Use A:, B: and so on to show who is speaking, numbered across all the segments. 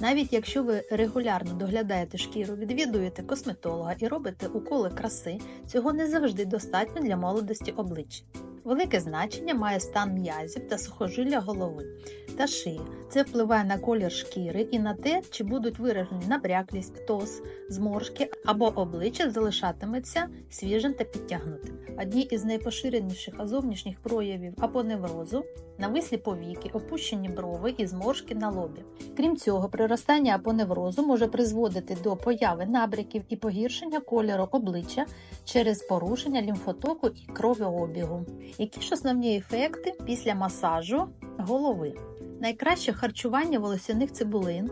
A: Навіть якщо ви регулярно доглядаєте шкіру, відвідуєте косметолога і робите уколи краси, цього не завжди достатньо для молодості обличчя. Велике значення має стан м'язів та сухожилля голови та шиї. Це впливає на колір шкіри і на те, чи будуть виражені набряклість, птоз, зморшки або обличчя залишатиметься свіжим та підтягнутим. Одні із найпоширеніших зовнішніх проявів апоневрозу навислі повіки, опущені брови і зморшки на лобі. Крім цього, приростання апоневрозу може призводити до появи набряків і погіршення кольору обличчя через порушення лімфотоку і кровообігу. Які ж основні ефекти після масажу голови? Найкраще харчування волосяних цибулин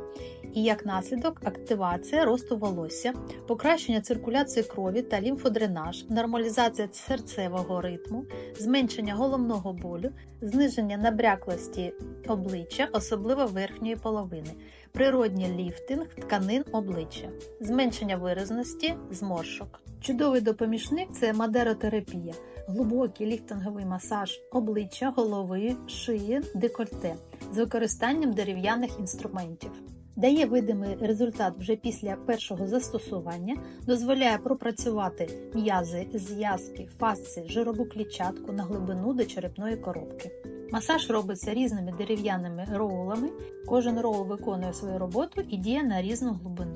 A: і як наслідок активація росту волосся, покращення циркуляції крові та лімфодренаж, нормалізація серцевого ритму, зменшення головного болю, зниження набряклості обличчя, особливо верхньої половини, природній ліфтинг тканин обличчя, зменшення виразності зморшок. Чудовий допоміжник це мадеротерапія, глибокий ліфтинговий масаж обличчя, голови, шиї, декольте з використанням дерев'яних інструментів. Дає видимий результат вже після першого застосування, дозволяє пропрацювати м'язи, зв'язки, фасції, жирову клітчатку на глибину до черепної коробки. Масаж робиться різними дерев'яними роулами. Кожен роул виконує свою роботу і діє на різну глибину.